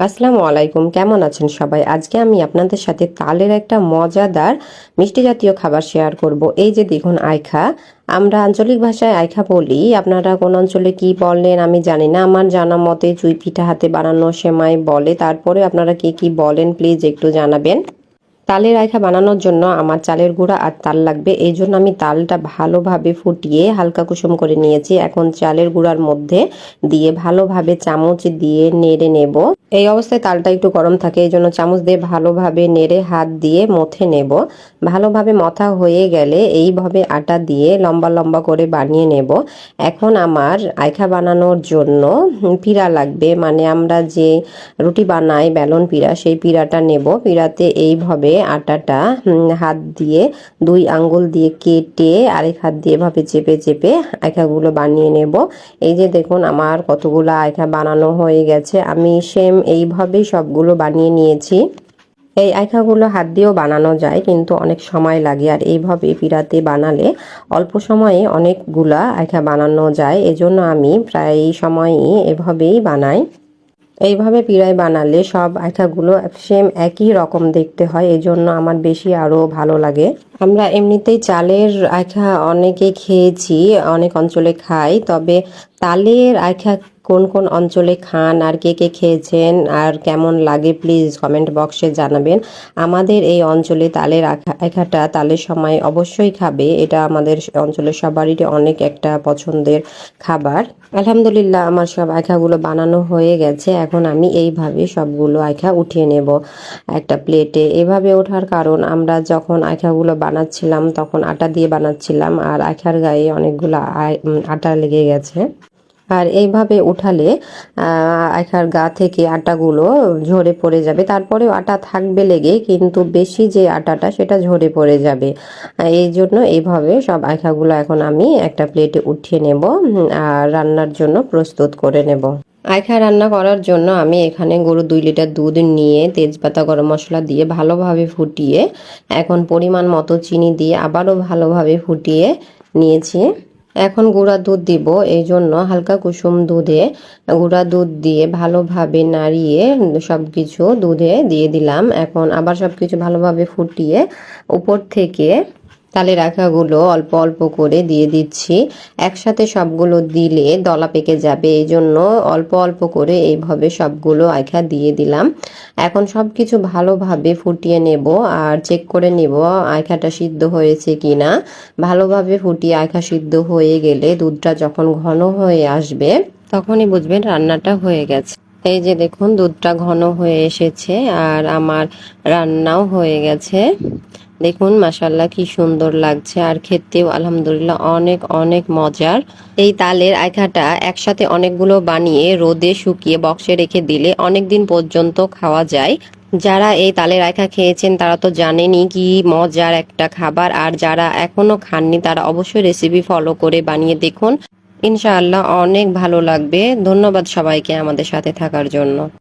আসসালামু আলাইকুম, কেমন আছেন সবাই? আজকে আমি আপনাদের সাথে তালের একটা মজাদার মিষ্টি জাতীয় খাবার শেয়ার করব। এই যে দেখুন আইখা আমরা আঞ্চলিক ভাষায় আইখা বলি। আপনারা কোন অঞ্চলে কি বলেন আমি জানি না। আমার জানা মতে চুই পিঠা হাতে বানানো সেমাই বলে। তারপরে আপনারা কি কি বলেন প্লিজ একটু জানাবেন। তালের আইখা বানানোর জন্য আমার চালের গুঁড়া আর তাল লাগবে। এই জন্য আমি তালটা ভালোভাবে ফুটিয়ে হালকা কুসুম করে নিয়েছি। এখন চালের গুঁড়ার মধ্যে দিয়ে ভালোভাবে চামচ দিয়ে নেড়ে নেব। এই অবস্থায় তালটা একটু গরম থাকে, এই জন্য চামচ দিয়ে ভালোভাবে নেড়ে হাত দিয়ে মথে নেব। ভালোভাবে মথা হয়ে গেলে এইভাবে আটা দিয়ে লম্বা লম্বা করে বানিয়ে নেব। এখন আমার আয়খা বানানোর জন্য পিড়া লাগবে। মানে আমরা যে রুটি বানাই, বেলন পিড়া, সেই পিড়াটা নেব। পিড়াতে এইভাবে আটাটা হাত দিয়ে দুই আঙ্গুল দিয়ে কেটে আরেক হাত দিয়ে এভাবে চেপে চেপে আইখাগুলো বানিয়ে নেব। এই যে দেখুন আমার কতগুলো আইখা বানানো হয়ে গেছে, আমি সেম এইভাবেই সবগুলো বানিয়ে নিয়েছি। এই আইখাগুলো হাত দিয়েও বানানো যায়, কিন্তু অনেক সময় লাগে। আর এইভাবে পিড়াতে বানালে অল্প সময়ে অনেকগুলা আইখা বানানো যায়। এজন্য আমি প্রায় সময়ই এভাবেই বানাই। এইভাবে পিড়ায় বানালে সব আঠাগুলো সেম একই রকম দেখতে হয়, এজন্য আমার বেশি আরও ভালো লাগে। আমরা এমনিতেই চালের আইখা অনেকে খেয়েছি, অনেক অঞ্চলে খাই, তবে তালের আইখা কোন কোন অঞ্চলে খান, আর কে কে খেয়েছেন, আর কেমন লাগে প্লিজ কমেন্ট বক্সে জানাবেন। আমাদের এই অঞ্চলে তালের আখা- আইখাটা তালের সময় অবশ্যই খাবে। এটা আমাদের অঞ্চলের সবারই অনেক একটা পছন্দের খাবার। আলহামদুলিল্লাহ, আমার সব আইখাগুলো বানানো হয়ে গেছে। এখন আমি এইভাবে সবগুলো আইখা উঠিয়ে নেব একটা প্লেটে এভাবে ওঠার কারণ, আমরা যখন আখাগুলো বানাচ্ছিলাম, তখন আটা দিয়ে বানাচ্ছিলাম, আর আইখার গায়ে অনেকগুলো আটা লেগে গেছে। আর এইভাবে উঠালে আখার গা থেকে আটাগুলো ঝরে পড়ে যাবে। তারপরেও আটা থাকবে লেগে, কিন্তু বেশি যে আটাটা, সেটা ঝরে পড়ে যাবে। এই জন্য এইভাবে সব আখাগুলো এখন আমি একটা প্লেটে উঠিয়ে নেব, আর রান্নার জন্য প্রস্তুত করে নেব। আইখা রান্না করার জন্য আমি এখানে গরু দুই লিটার দুধ নিয়ে তেজপাতা, গরম মশলা দিয়ে ভালোভাবে ফুটিয়ে, এখন পরিমাণ মতো চিনি দিয়ে আবারও ভালোভাবে ফুটিয়ে নিয়েছি। এখন গুঁড়া দুধ দিব এই জন্য হালকা কুসুম দুধে গুঁড়া দুধ দিয়ে ভালোভাবে নাড়িয়ে সব কিছু দুধে দিয়ে দিলাম। এখন আবার সব কিছু ভালোভাবে ফুটিয়ে উপর থেকে তালে রাখাগুলো অল্প অল্প করে দিয়ে দিচ্ছি। একসাথে সবগুলো দিলে দলা পেকে যাবে এই জন্য অল্প অল্প করে এইভাবে সবগুলো আইখা দিয়ে দিলাম। এখন সব কিছু ভালোভাবে ফুটিয়ে নেব আর চেক করে নেব আইখাটা সিদ্ধ হয়েছে কি না ভালোভাবে ফুটিয়ে আইখা সিদ্ধ হয়ে গেলে দুধটা যখন ঘন হয়ে আসবে, তখনই বুঝবেন রান্নাটা হয়ে গেছে। এই যে দেখুন দুধটা ঘন হয়ে এসেছে আর আমার রান্নাও হয়ে গেছে। দেখুন মাসাল্লাহ কি সুন্দর লাগছে। আর খেতেও আলহামদুলিল্লাহ অনেক অনেক মজার। এই তালের আইখাটা একসাথে অনেকগুলো বানিয়ে রোদে শুকিয়ে বক্সে রেখে দিলে অনেক দিন পর্যন্ত খাওয়া যায়। যারা এই তালের আইখা খেয়েছেন, তারা তো জানেনই কি মজার একটা খাবার। আর যারা এখনও খাননি, তারা অবশ্যই রেসিপি ফলো করে বানিয়ে দেখুন। ইনশাআল্লাহ অনেক ভালো লাগবে। ধন্যবাদ সবাইকে আমাদের সাথে থাকার জন্য।